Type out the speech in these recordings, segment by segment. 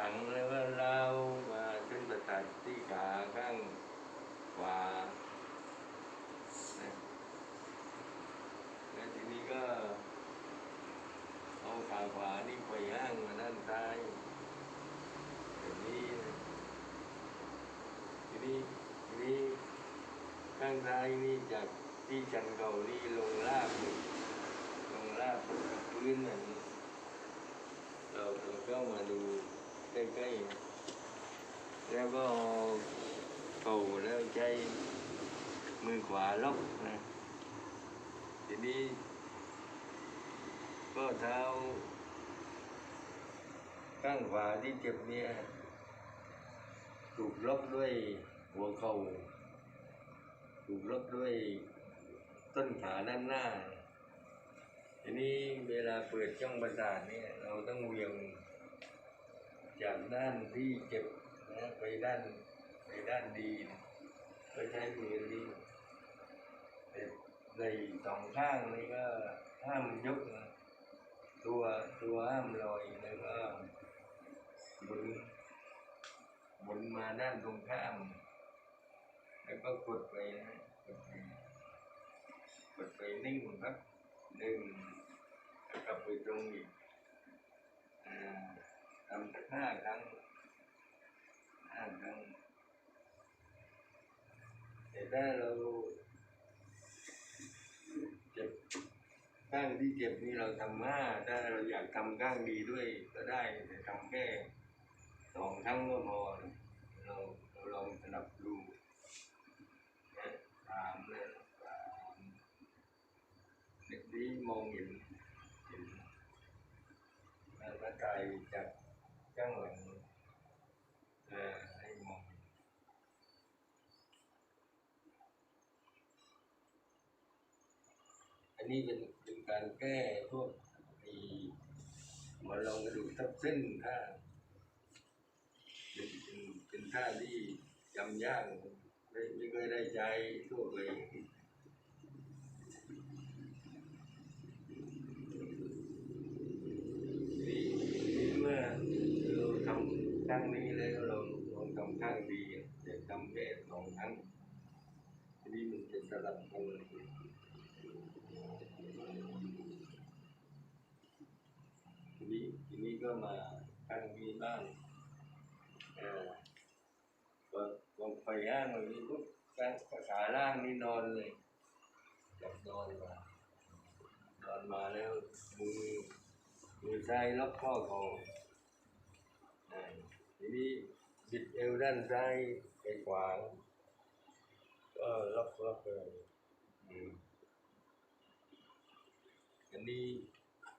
หลังแล้วก็เล้ามาขึ้นประสาทที่ขาข้างขวาแล้วทีนี้ก็เอาขาขวานี่ไปย่างมาด้านซ้ายแบบนี้ทีนี้ทีนี้ข้างซ้ายนี่จากที่ชันเก่านี่ลงลาบลงลาบพื้นแบบนี้เราเราก็มาดู ใกล้ๆแล้วก็เอาเข่าแล้วใช้มือขวาล็อกนะทีนี้ก็เท้าข้างขวาที่เจ็บเนี่ยถูกล็อกด้วยหัวเข่าถูกล็อกด้วยต้นขาด้านหน้าทีนี้เวลาเปิดช่องประสาทเนี่ยเราต้องเวียง ด้านที่เจ็บนะไปด้านไปด้านดีนะก็ใช้มือนี้แต่ในสองข้างนี่ก็ห้ามยกนะตัวตัวห้ามลอยแล้วก็หมุนหมุนมาด้านตรงข้าม แล้วก็กดไปนะกดไปกดไปนิ่งครับหนึ่งแล้วกลับไปตรงอีกอ่า ทำสักห้าครั้งห้าครั้งแต่ถ้าเราเจ็บข้างที่เจ็บนี่เราทำห้าถ้าเราอยากทำข้างดีด้วยก็ได้แต่ทำแค่สองครั้งก็พอนเราเราลองสนับดูนะสามเลยสามเด็กนี้มองเห็นเห็นร่างกายจาก ข้างหลังเออให้มองอันนี้เป็นเป็นการแก้พวกมีหมอนรองกระดูกทับเส้นท่าเป็นเป็นเป็นท่าที่จำยากไม่ไม่เคยได้ใจทั่วไปนี่นี่เมื่อเราทำ ข้างนี้แล้วเราลองทำข้างดีแต่ทำแค่สองครั้งทีนี้มันจะสลับกันทีนี้ทีนี้ก็มาทางนี้บ้างเออพอพอไปย่างแบบนี้ปุ๊บกางขาล่างนี่นอนเลยจับนอนมานอนมาแล้วมือมือซ้ายล็อกข้อคออ่า ทีนี้บิดเอวด้านซ้ายไปขวาก็ล็อกล็อกเลยอืมอันนี้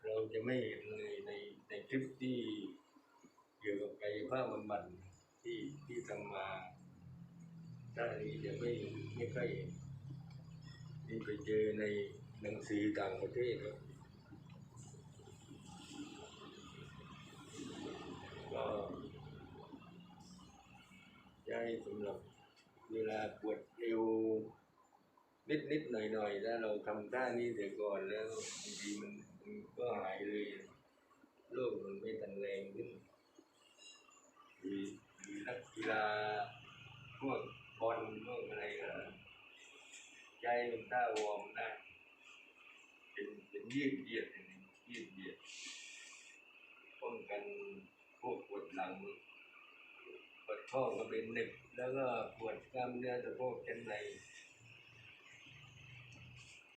เราจะไม่เห็นเลยในในคลิปที่เกี่ยวกับกายภาพบำบัดที่ที่ทำมาด้านนี้จะไม่ไม่ค่อยเห็นนี่ไปเจอในหนังสือต่างประเทศครับก็ใช้ สำหรับเวลาปวดเอวนิดนิดหน่อยหน่อยถ้าเราทำท่านี้เสียก่อนแล้วบางทีมันมันก็หายเลยโรคมันไม่ตันแรงขึ้นมีมีนักกีฬาพวกบอลพวกอะไรก็ใจมันท่าวอร์มได้เป็นเป็นยืดเยียดอย่างนี้ยืดเยียดป้องกันพวกปวดหลัง ปวดข้อก็เป็นหนึบแล้วก็ปวดกล้ามเนื้อสะโพกชั้นใน